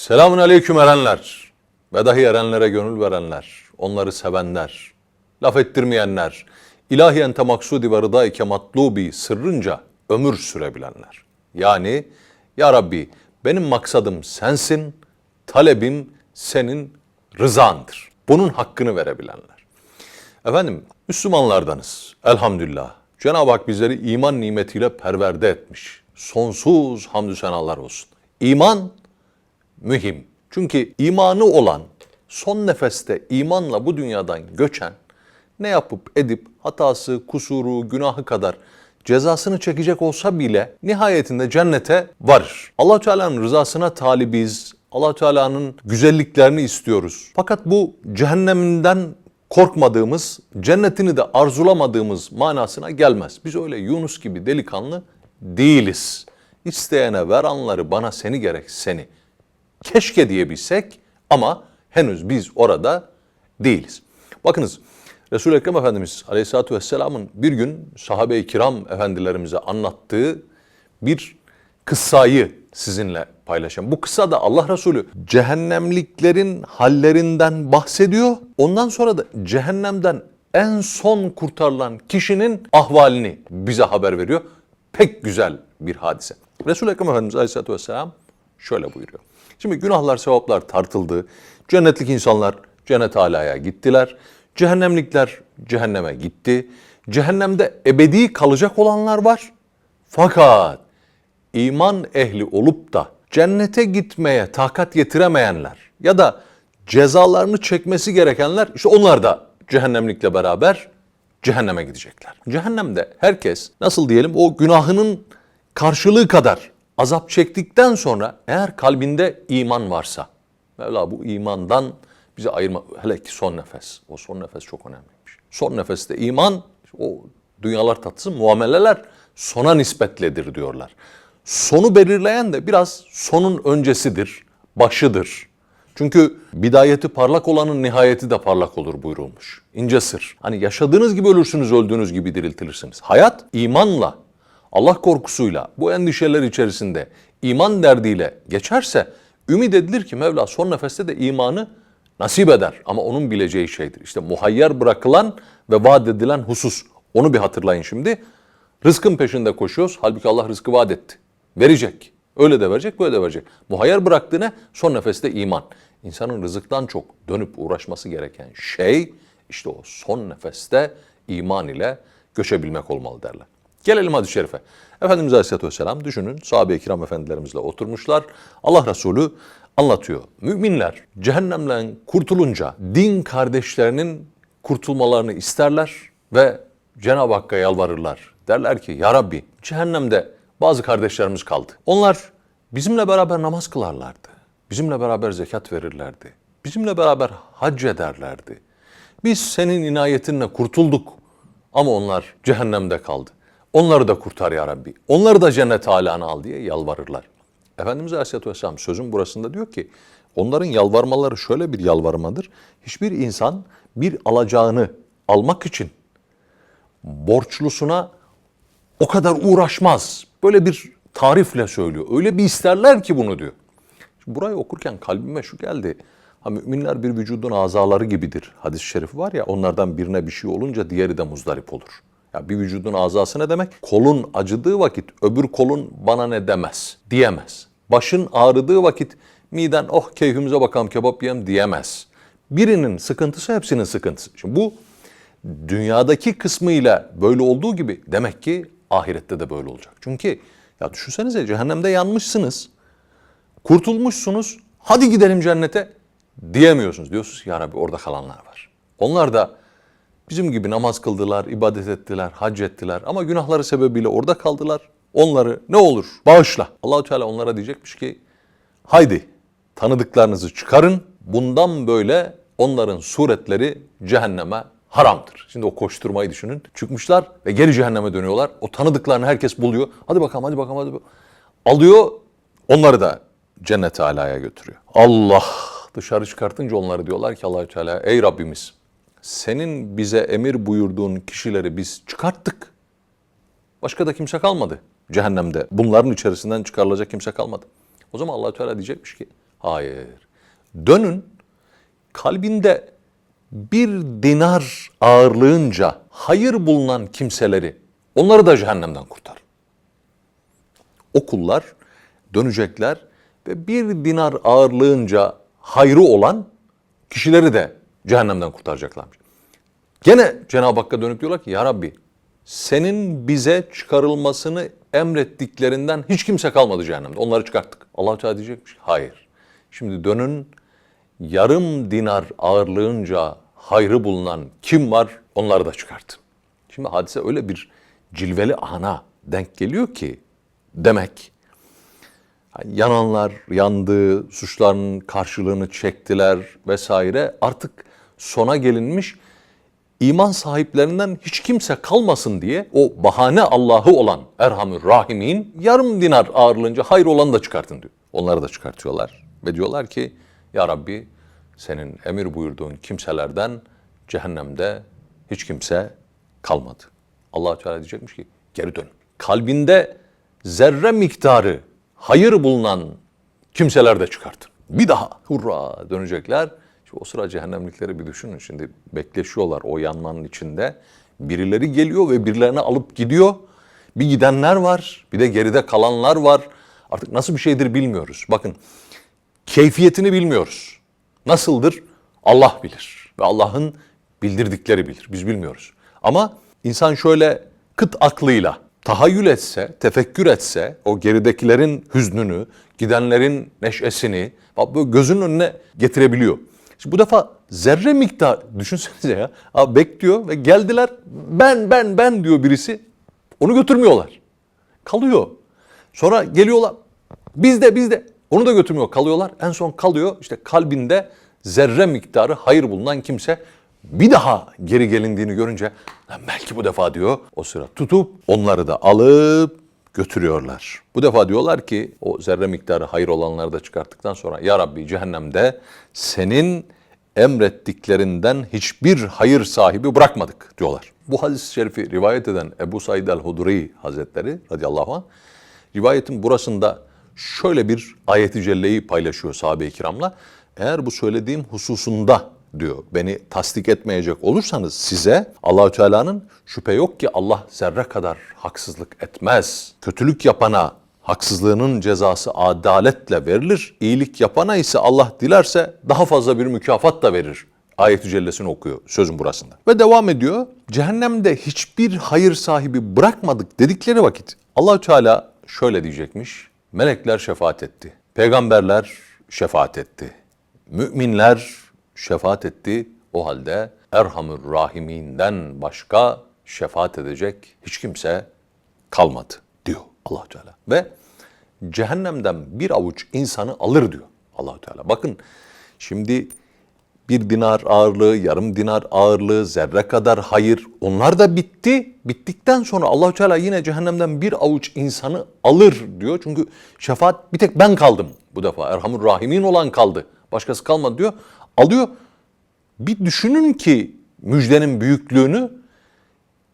Selamun aleyküm erenler ve dahi erenlere gönül verenler, onları sevenler, laf ettirmeyenler, ilahiyen temaksudi ve rıdaike matlubi sırrınca ömür sürebilenler. Yani ya Rabbi benim maksadım sensin, talebim senin rızandır. Bunun hakkını verebilenler. Efendim Müslümanlardanız elhamdülillah. Cenab-ı Hak bizleri iman nimetiyle perverde etmiş. Sonsuz hamdü senalar olsun. İman mühim. Çünkü imanı olan, son nefeste imanla bu dünyadan göçen, ne yapıp edip hatası, kusuru, günahı kadar cezasını çekecek olsa bile nihayetinde cennete varır. allah Teala'nın rızasına talibiz, allah Teala'nın güzelliklerini istiyoruz. Fakat bu cehenneminden korkmadığımız, cennetini de arzulamadığımız manasına gelmez. Biz öyle Yunus gibi delikanlı değiliz. İsteyene ver anları bana seni gerek seni. Keşke diyebilsek ama henüz biz orada değiliz. Bakınız Resul-i Ekrem Efendimiz Aleyhisselatü Vesselam'ın bir gün sahabe-i kiram efendilerimize anlattığı bir kıssayı sizinle paylaşacağım. Bu kıssa da Allah Resulü cehennemliklerin hallerinden bahsediyor. Ondan sonra da cehennemden en son kurtarılan kişinin ahvalini bize haber veriyor. Pek güzel bir hadise. Resul-i Ekrem Efendimiz Aleyhisselatü Vesselam şöyle buyuruyor. Şimdi günahlar, sevaplar tartıldı. Cennetlik insanlar cennet alaya gittiler. Cehennemlikler cehenneme gitti. Cehennemde ebedi kalacak olanlar var. Fakat iman ehli olup da cennete gitmeye takat getiremeyenler ya da cezalarını çekmesi gerekenler işte onlar da cehennemlikle beraber cehenneme gidecekler. Cehennemde herkes nasıl diyelim o günahının karşılığı kadar azap çektikten sonra eğer kalbinde iman varsa Mevla bu imandan bizi ayırma hele ki son nefes. O son nefes çok önemliymiş. Son nefeste iman o dünyalar tatlısı muameleler sona nispetledir diyorlar. Sonu belirleyen de biraz sonun öncesidir, başıdır. Çünkü bidayeti parlak olanın nihayeti de parlak olur buyurulmuş. İnce sır. Hani yaşadığınız gibi ölürsünüz, öldüğünüz gibi diriltilirsiniz. Hayat imanla, Allah korkusuyla, bu endişeler içerisinde iman derdiyle geçerse ümit edilir ki Mevla son nefeste de imanı nasip eder. Ama onun bileceği şeydir. İşte muhayyer bırakılan ve vaat edilen husus. Onu bir hatırlayın şimdi. Rızkın peşinde koşuyoruz. Halbuki Allah rızkı vaat etti. Verecek. Öyle de verecek, böyle de verecek. Muhayyer bıraktığı ne? Son nefeste iman. İnsanın rızıktan çok dönüp uğraşması gereken şey işte o son nefeste iman ile göçebilmek olmalı derler. Gelelim hadis-i şerife. Efendimiz Aleyhisselatü Vesselam düşünün sahabe-i kiram efendilerimizle oturmuşlar. Allah Resulü anlatıyor. Müminler cehennemden kurtulunca din kardeşlerinin kurtulmalarını isterler ve Cenab-ı Hakk'a yalvarırlar. Derler ki ya Rabbi cehennemde bazı kardeşlerimiz kaldı. Onlar bizimle beraber namaz kılarlardı. Bizimle beraber zekat verirlerdi. Bizimle beraber hac ederlerdi. Biz senin inayetinle kurtulduk ama onlar cehennemde kaldı. Onları da kurtar ya Rabbi. Onları da cennet alana al diye yalvarırlar. Efendimiz Aleyhisselatü Vesselam sözün burasında diyor ki onların yalvarmaları şöyle bir yalvarmadır. Hiçbir insan bir alacağını almak için borçlusuna o kadar uğraşmaz. Böyle bir tarifle söylüyor. Öyle bir isterler ki bunu diyor. Şimdi burayı okurken kalbime şu geldi. Ha müminler bir vücudun azaları gibidir. Hadis-i şerifi var ya onlardan birine bir şey olunca diğeri de muzdarip olur. Ya bir vücudun azası ne demek? Kolun acıdığı vakit öbür kolun bana ne demez, diyemez. Başın ağrıdığı vakit miden oh keyfimize bakalım kebap yiyem diyemez. Birinin sıkıntısı hepsinin sıkıntısı. Şimdi bu dünyadaki kısmıyla böyle olduğu gibi demek ki ahirette de böyle olacak. Çünkü ya düşünsenize cehennemde yanmışsınız, kurtulmuşsunuz, hadi gidelim cennete diyemiyorsunuz. Diyorsunuz ki ya Rabbi orada kalanlar var. Onlar da bizim gibi namaz kıldılar, ibadet ettiler, hac ettiler ama günahları sebebiyle orada kaldılar. Onları ne olur bağışla. Allahu Teala onlara diyecekmiş ki haydi tanıdıklarınızı çıkarın. Bundan böyle onların suretleri cehenneme haramdır. Şimdi o koşturmayı düşünün. Çıkmışlar ve geri cehenneme dönüyorlar. O tanıdıklarını herkes buluyor. Hadi bakalım hadi bakalım hadi bakalım. Alıyor onları da cennet alaya götürüyor. Allah dışarı çıkartınca onları diyorlar ki Allahü Teala ey Rabbimiz senin bize emir buyurduğun kişileri biz çıkarttık. Başka da kimse kalmadı cehennemde. Bunların içerisinden çıkarılacak kimse kalmadı. O zaman Allahü Teala diyecekmiş ki Hayır. Dönün kalbinde bir dinar ağırlığınca hayır bulunan kimseleri onları da cehennemden kurtarın. O kullar dönecekler ve bir dinar ağırlığınca hayrı olan kişileri de cehennemden kurtaracaklarmış. Gene Cenab-ı Hakk'a dönüp diyorlar ki ya Rabbi senin bize çıkarılmasını emrettiklerinden hiç kimse kalmadı cehennemde. Onları çıkarttık. allah Teala diyecekmiş hayır. Şimdi dönün yarım dinar ağırlığınca hayrı bulunan kim var onları da çıkartın. Şimdi hadise öyle bir cilveli ana denk geliyor ki demek yani yananlar yandı, suçlarının karşılığını çektiler vesaire. Artık sona gelinmiş iman sahiplerinden hiç kimse kalmasın diye o bahane Allah'ı olan Erhamür Rahimin yarım dinar ağırlığınca hayır olanı da çıkartın diyor. Onları da çıkartıyorlar ve diyorlar ki ya Rabbi senin emir buyurduğun kimselerden cehennemde hiç kimse kalmadı. Allah Teala diyecekmiş ki geri dön. Kalbinde zerre miktarı hayır bulunan kimseler de çıkartın. Bir daha hurra dönecekler. Şimdi o sıra cehennemlikleri bir düşünün. Şimdi bekleşiyorlar o yanmanın içinde. Birileri geliyor ve birilerini alıp gidiyor. Bir gidenler var, bir de geride kalanlar var. Artık nasıl bir şeydir bilmiyoruz. Bakın keyfiyetini bilmiyoruz. Nasıldır? Allah bilir. Ve Allah'ın bildirdikleri bilir. Biz bilmiyoruz. Ama insan şöyle kıt aklıyla tahayyül etse, tefekkür etse o geridekilerin hüznünü, gidenlerin neşesini gözünün önüne getirebiliyor. Şimdi bu defa zerre miktar düşünsenize ya. Abi bekliyor ve geldiler ben ben ben diyor birisi. Onu götürmüyorlar. Kalıyor. Sonra geliyorlar. Biz de biz de. Onu da götürmüyor. Kalıyorlar. En son kalıyor. işte kalbinde zerre miktarı hayır bulunan kimse bir daha geri gelindiğini görünce "Lan belki bu defa diyor o sıra tutup onları da alıp götürüyorlar. Bu defa diyorlar ki o zerre miktarı hayır olanları da çıkarttıktan sonra ya Rabbi cehennemde senin emrettiklerinden hiçbir hayır sahibi bırakmadık diyorlar. Bu hadis-i şerifi rivayet eden Ebu Said el-Hudri Hazretleri radıyallahu anh rivayetin burasında şöyle bir ayeti celleyi paylaşıyor sahabe-i kiramla. Eğer bu söylediğim hususunda diyor beni tasdik etmeyecek olursanız size Allahü Teala'nın şüphe yok ki Allah zerre kadar haksızlık etmez. Kötülük yapana haksızlığının cezası adaletle verilir. İyilik yapana ise Allah dilerse daha fazla bir mükafat da verir. Ayet-i Cellesini okuyor sözün burasında. Ve devam ediyor. Cehennemde hiçbir hayır sahibi bırakmadık dedikleri vakit Allahü Teala şöyle diyecekmiş. Melekler şefaat etti. Peygamberler şefaat etti. Müminler şefaat etti. O halde Erhamür Rahiminden başka şefaat edecek hiç kimse kalmadı diyor allah Teala. Ve cehennemden bir avuç insanı alır diyor allah Teala. Bakın şimdi bir dinar ağırlığı, yarım dinar ağırlığı, zerre kadar hayır onlar da bitti. Bittikten sonra Allahu Teala yine cehennemden bir avuç insanı alır diyor. Çünkü şefaat bir tek ben kaldım bu defa. Erhamur Rahimin olan kaldı. Başkası kalmadı diyor. Alıyor. Bir düşünün ki müjdenin büyüklüğünü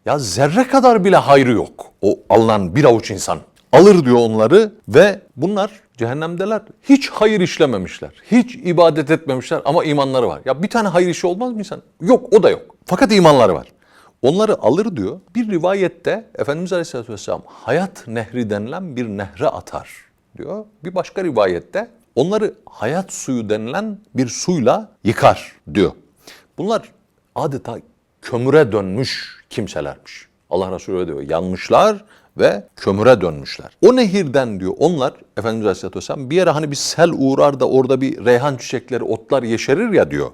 ya zerre kadar bile hayrı yok. O alınan bir avuç insan alır diyor onları ve bunlar cehennemdeler. Hiç hayır işlememişler. Hiç ibadet etmemişler ama imanları var. Ya bir tane hayır işi olmaz mı insan? Yok o da yok. Fakat imanları var. Onları alır diyor. Bir rivayette Efendimiz Aleyhisselatü Vesselam hayat nehri denilen bir nehre atar diyor. Bir başka rivayette onları hayat suyu denilen bir suyla yıkar diyor. Bunlar adeta kömüre dönmüş kimselermiş. Allah Resulü diyor. Yanmışlar ve kömüre dönmüşler. O nehirden diyor onlar Efendimiz Aleyhisselatü Vesselam bir yere hani bir sel uğrar da orada bir reyhan çiçekleri, otlar yeşerir ya diyor.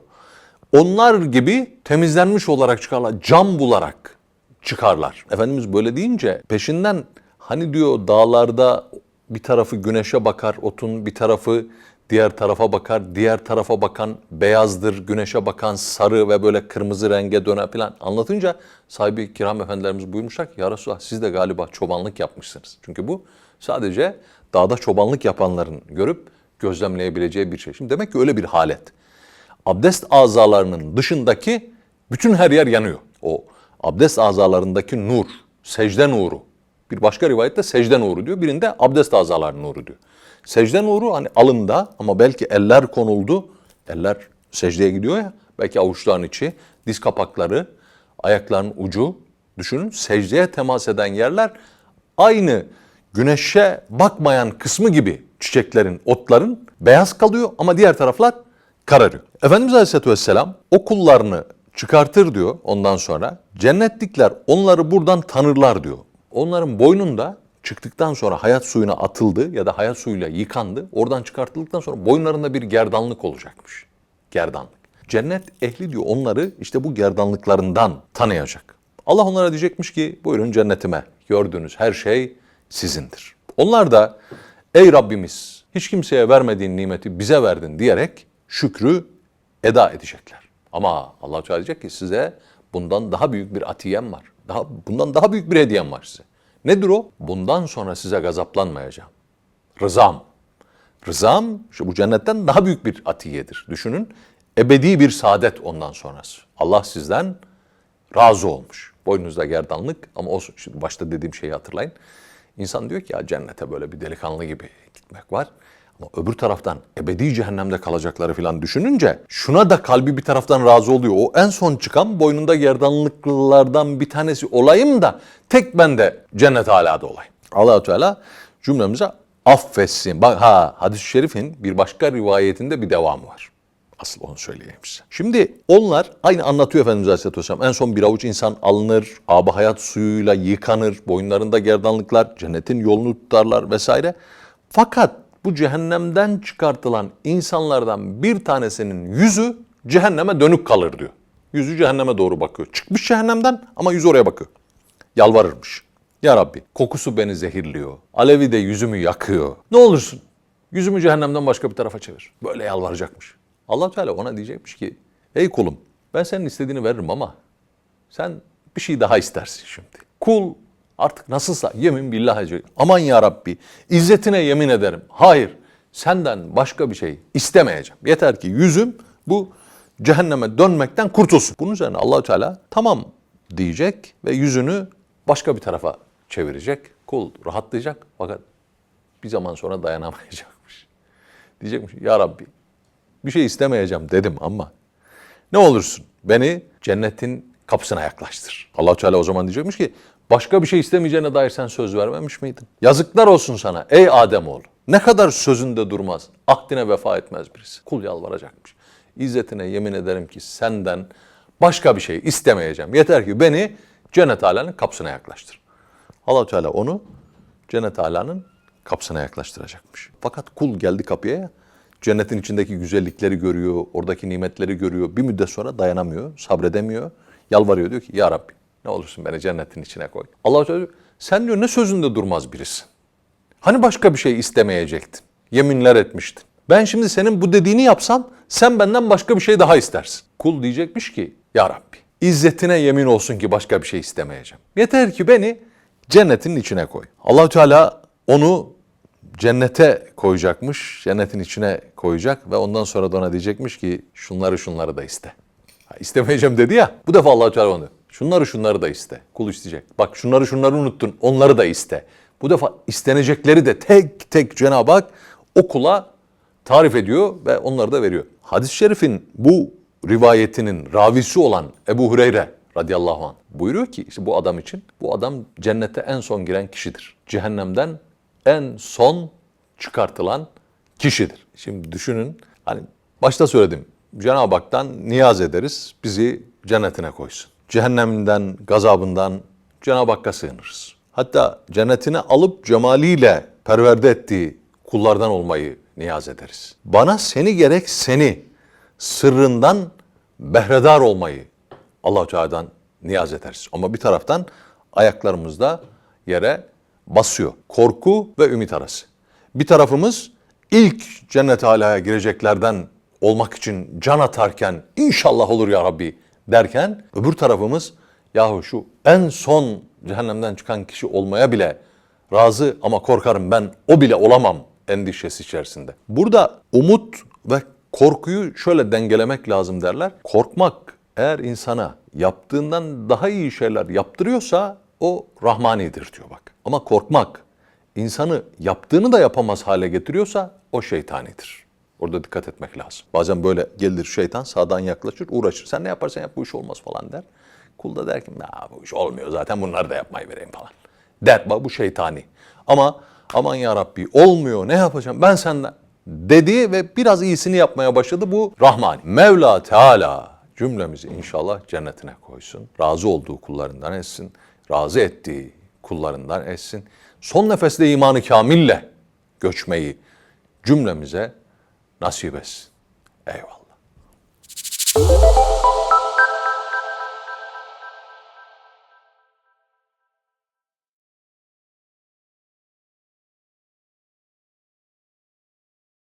Onlar gibi temizlenmiş olarak çıkarlar, cam bularak çıkarlar. Efendimiz böyle deyince peşinden hani diyor dağlarda bir tarafı güneşe bakar otun, bir tarafı diğer tarafa bakar. Diğer tarafa bakan beyazdır, güneşe bakan sarı ve böyle kırmızı renge döner falan anlatınca sahibi kiram efendilerimiz buyurmuşlar ki ya Resulallah siz de galiba çobanlık yapmışsınız. Çünkü bu sadece dağda çobanlık yapanların görüp gözlemleyebileceği bir şey. Şimdi demek ki öyle bir halet. Abdest azalarının dışındaki bütün her yer yanıyor. O abdest azalarındaki nur, secde nuru. Bir başka rivayette secde nuru diyor. Birinde abdest azalarının nuru diyor. Secde nuru hani alında ama belki eller konuldu. Eller secdeye gidiyor ya. Belki avuçların içi, diz kapakları, ayakların ucu. Düşünün secdeye temas eden yerler aynı güneşe bakmayan kısmı gibi çiçeklerin, otların beyaz kalıyor ama diğer taraflar kararıyor. Efendimiz Aleyhisselatü Vesselam o kullarını çıkartır diyor ondan sonra. Cennetlikler onları buradan tanırlar diyor. Onların boynunda çıktıktan sonra hayat suyuna atıldı ya da hayat suyuyla yıkandı. Oradan çıkartıldıktan sonra boynlarında bir gerdanlık olacakmış. Gerdanlık. Cennet ehli diyor onları işte bu gerdanlıklarından tanıyacak. Allah onlara diyecekmiş ki buyurun cennetime. Gördüğünüz her şey sizindir. Onlar da ey Rabbimiz hiç kimseye vermediğin nimeti bize verdin diyerek şükrü eda edecekler. Ama Allah Teala diyecek ki size bundan daha büyük bir atiyem var. Daha bundan daha büyük bir hediyem var size. Nedir o? Bundan sonra size gazaplanmayacağım. Rızam. Rızam şu bu cennetten daha büyük bir atiyedir. Düşünün. Ebedi bir saadet ondan sonrası. Allah sizden razı olmuş. Boynunuzda gerdanlık ama o şimdi başta dediğim şeyi hatırlayın. İnsan diyor ki ya cennete böyle bir delikanlı gibi gitmek var. Öbür taraftan ebedi cehennemde kalacakları falan düşününce şuna da kalbi bir taraftan razı oluyor. O en son çıkan boynunda gerdanlıklılardan bir tanesi olayım da tek ben de cennet alada olayım. allah Teala cümlemize affetsin. Bak ha hadis-i şerifin bir başka rivayetinde bir devamı var. Asıl onu söyleyeyim size. Şimdi onlar aynı anlatıyor Efendimiz Aleyhisselatü Vesselam. En son bir avuç insan alınır, aba hayat suyuyla yıkanır, boyunlarında gerdanlıklar, cennetin yolunu tutarlar vesaire. Fakat bu cehennemden çıkartılan insanlardan bir tanesinin yüzü cehenneme dönük kalır diyor. Yüzü cehenneme doğru bakıyor. Çıkmış cehennemden ama yüzü oraya bakıyor. Yalvarırmış. Ya Rabbi kokusu beni zehirliyor. Alevi de yüzümü yakıyor. Ne olursun yüzümü cehennemden başka bir tarafa çevir. Böyle yalvaracakmış. allah Teala ona diyecekmiş ki ey kulum ben senin istediğini veririm ama sen bir şey daha istersin şimdi. Kul artık nasılsa yemin billah edecek. Aman ya Rabbi izzetine yemin ederim. Hayır senden başka bir şey istemeyeceğim. Yeter ki yüzüm bu cehenneme dönmekten kurtulsun. Bunun üzerine allah Teala tamam diyecek ve yüzünü başka bir tarafa çevirecek. Kul rahatlayacak fakat bir zaman sonra dayanamayacakmış. Diyecekmiş ya Rabbi bir şey istemeyeceğim dedim ama ne olursun beni cennetin kapısına yaklaştır. allah Teala o zaman diyecekmiş ki başka bir şey istemeyeceğine dair sen söz vermemiş miydin? Yazıklar olsun sana ey Ademoğlu. Ne kadar sözünde durmaz, ahdine vefa etmez birisi. Kul yalvaracakmış. İzzetine yemin ederim ki senden başka bir şey istemeyeceğim. Yeter ki beni cennet alanın kapısına yaklaştır. allah Teala onu cennet alanın kapısına yaklaştıracakmış. Fakat kul geldi kapıya ya, cennetin içindeki güzellikleri görüyor, oradaki nimetleri görüyor. Bir müddet sonra dayanamıyor, sabredemiyor. Yalvarıyor diyor ki ya Rabbi ne olursun beni cennetin içine koy. Allah diyor, sen diyor ne sözünde durmaz birisin. Hani başka bir şey istemeyecektin? Yeminler etmiştin. Ben şimdi senin bu dediğini yapsam sen benden başka bir şey daha istersin. Kul diyecekmiş ki ya Rabbi izzetine yemin olsun ki başka bir şey istemeyeceğim. Yeter ki beni cennetin içine koy. Allahü Teala onu cennete koyacakmış, cennetin içine koyacak ve ondan sonra da ona diyecekmiş ki şunları şunları da iste. Ha, istemeyeceğim dedi ya, bu defa Allah Teala onu diyor. Şunları şunları da iste. Kul isteyecek. Bak şunları şunları unuttun, onları da iste. Bu defa istenecekleri de tek tek Cenab-ı Hak o kula tarif ediyor ve onları da veriyor. Hadis-i şerifin bu rivayetinin ravisi olan Ebu Hureyre radıyallahu anh buyuruyor ki işte bu adam için bu adam cennete en son giren kişidir. Cehennemden en son çıkartılan kişidir. Şimdi düşünün hani başta söyledim Cenab-ı Hak'tan niyaz ederiz bizi cennetine koysun. Cehenneminden, gazabından Cenab-ı Hakk'a sığınırız. Hatta cennetine alıp cemaliyle perverde ettiği kullardan olmayı niyaz ederiz. Bana seni gerek seni sırrından behredar olmayı Allah Teala'dan niyaz ederiz. Ama bir taraftan ayaklarımızda yere basıyor. Korku ve ümit arası. Bir tarafımız ilk cennet alaya gireceklerden olmak için can atarken inşallah olur ya Rabbi derken öbür tarafımız yahu şu en son cehennemden çıkan kişi olmaya bile razı ama korkarım ben o bile olamam endişesi içerisinde. Burada umut ve korkuyu şöyle dengelemek lazım derler. Korkmak eğer insana yaptığından daha iyi şeyler yaptırıyorsa o rahmanidir diyor bak. Ama korkmak insanı yaptığını da yapamaz hale getiriyorsa o şeytanidir. Orada dikkat etmek lazım. Bazen böyle gelir şeytan sağdan yaklaşır uğraşır. Sen ne yaparsan yap bu iş olmaz falan der. Kul da der ki "Na, bu iş olmuyor zaten bunları da yapmayı vereyim falan. Der bu şeytani. Ama aman ya Rabbi olmuyor ne yapacağım ben senden dedi ve biraz iyisini yapmaya başladı bu Rahmani. Mevla Teala cümlemizi inşallah cennetine koysun. Razı olduğu kullarından etsin. Razı ettiği kullarından etsin. Son nefeste imanı kamille göçmeyi cümlemize nasip etsin. Eyvallah.